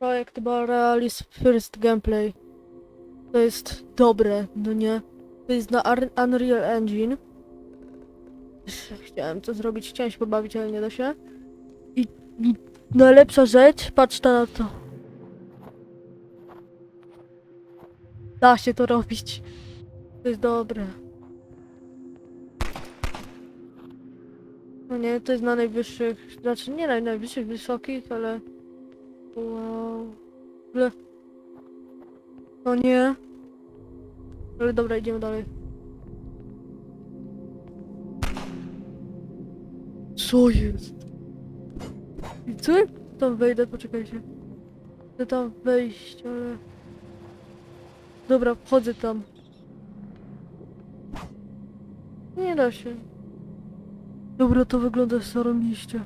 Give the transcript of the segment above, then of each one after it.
Projekt Borealis First Gameplay. To jest dobre, no nie? To jest na Unreal Engine. Chciałem to zrobić, chciałem się pobawić, ale nie da się. I, i najlepsza rzecz, patrz na to. Da się to robić. To jest dobre. No nie, to jest na najwyższych, znaczy nie na najwyższych, wysokich, ale... Wow. Ogóle... No nie. Ale dobra, idziemy dalej. Co jest? I co tam wejdę? Poczekajcie. Chcę tam wejść, ale... Dobra, wchodzę tam. Nie da się. Dobra, to wygląda zarąbiście.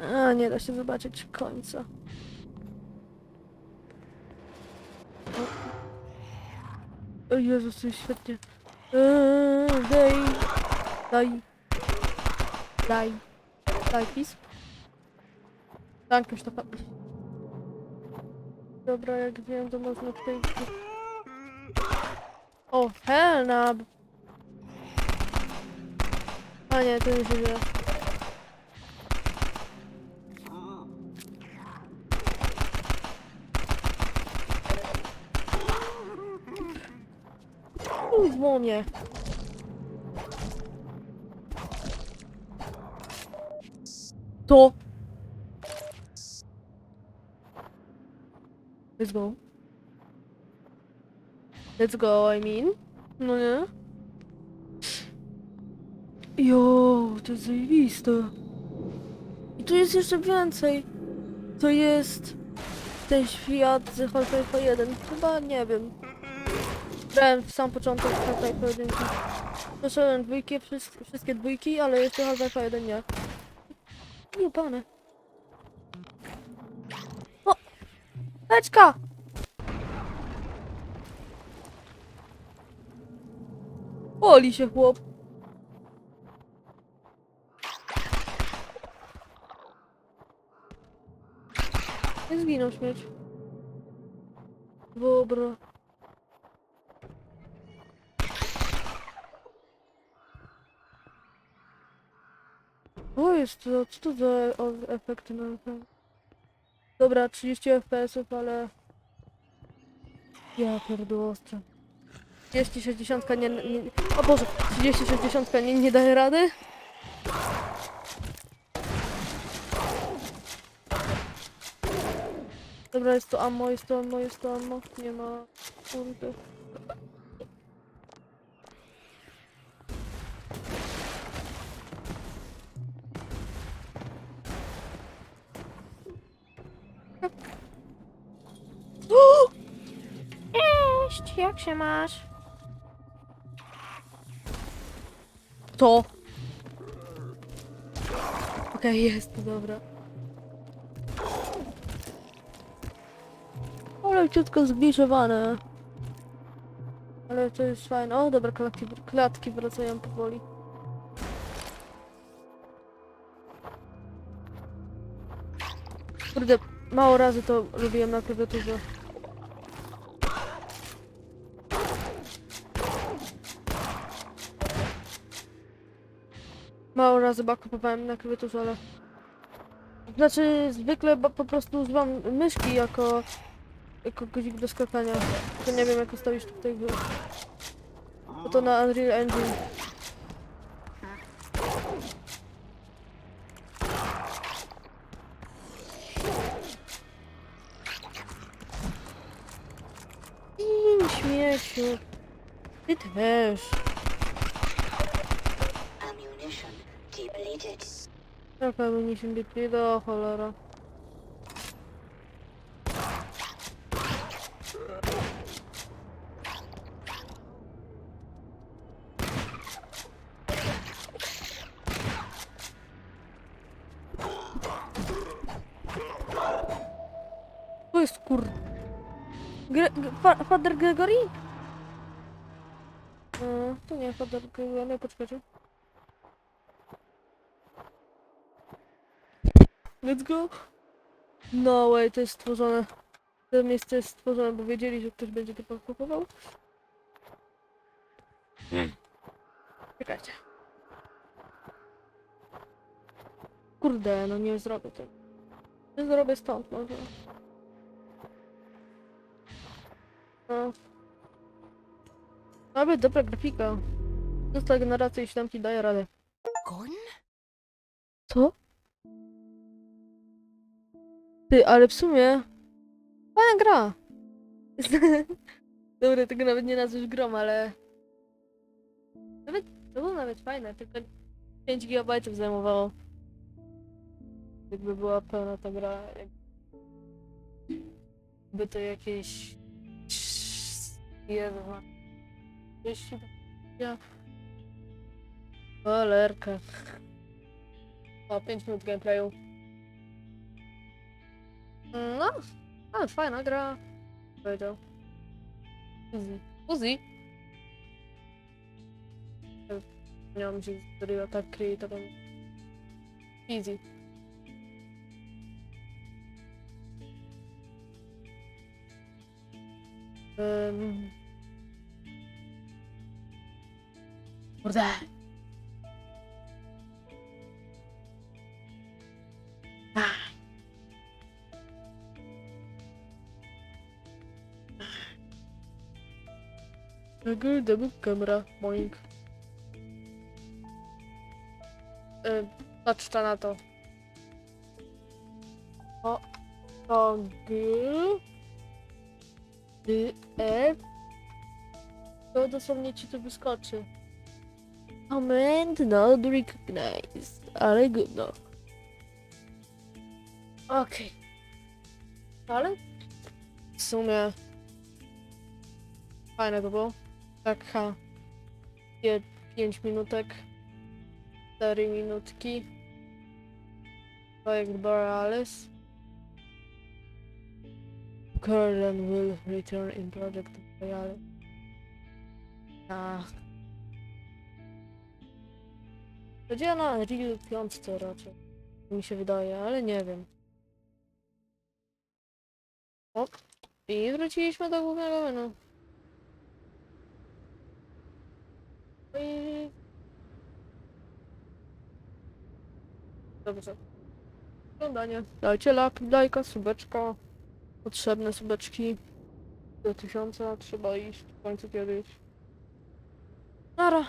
A, nie da się zobaczyć końca. O, o Jezus, to jest świetnie. Eee, daj, daj, daj, daj, please. Danke, Stefan. Dobra, jak wiem, to można tutaj... O, Helnab! A nie, to nie się. Dzwonię. To. Let's go. Let's go, I mean. No nie? Jo, to jest zajebiste. I tu jest jeszcze więcej. To jest ten świat z Half-Life 1. Chyba nie wiem. Grałem w sam początek Half-Life 1. Przeszedłem dwójki, wszystkie, wszystkie dwójki, ale jeszcze Half-Life 1 nie. Nie, pane. O! Leczka! Poli się chłop. Nie zginął śmieć. Dobra. Jest to, co to za efekty ekran? Dobra, 30 FPS-ów, ale... Ja pierdolę ostre. 30, 60 nie, nie... O Boże, 30, 60 nie, nie daje rady? Dobra, jest to ammo, jest to ammo, jest to ammo. Nie ma... Kurde. Jak się masz? To. Okej, jest to dobra. Ale leciutko zbliżowane. Ale to jest fajne. O, dobra, klatki, klatki wracają powoli. Kurde, mało razy to robiłem na klawiaturze. Mało razy backupowałem na klawiaturze, ale... Znaczy, zwykle po prostu używam myszki jako... jako guzik do skakania. To nie wiem, jak ustawić tutaj w... Bo to na Unreal Engine. Im śmieciu. Ty też. Depleted. Jaka mi się biegnie do cholera. To jest kur... Gre... Father Gregory? E, to nie Father Gregory, nie poczekajcie. Let's go. No way, to jest stworzone. To miejsce jest stworzone, bo wiedzieli, że ktoś będzie to kupował. Hmm. Czekajcie. Kurde, no nie zrobię tego. Nie zrobię stąd może. No. Nawet dobra grafika. Została generacja i siódemki daje radę. Gon? Co? Ty, ale w sumie... Fajna gra. Dobra, tego nawet nie nazwiesz grom, ale... Nawet, to było nawet fajne, tylko 5 GB zajmowało. Jakby była pełna ta gra. Jakby to jakieś... Jezu. Jeśli... Ja... Cholerka. O, 5 minut gameplayu. No, ale fajna gra. Powiedział. Easy. Uzi. Nie mam się zrobiła tak kryje, tam... Easy. Um... Kurde. Double, double camera, moink. Yy, patrz ta na to. O, o, G, D, E. To dosłownie ci to wyskoczy. Comment not recognized, ale gówno. Okej. Ale w sumie fajne to było. Taka 5 minutek, 4 minutki. Projekt Borealis. Curlen will return in Project Borealis. A. Będzie na Real 5 raczej. Mi się wydaje, ale nie wiem. O. I wróciliśmy do głównego menu. I... Dobrze. Oglądanie. Dajcie lak, lajka, subeczka. Potrzebne subeczki. Do tysiąca trzeba iść w końcu kiedyś. Nara.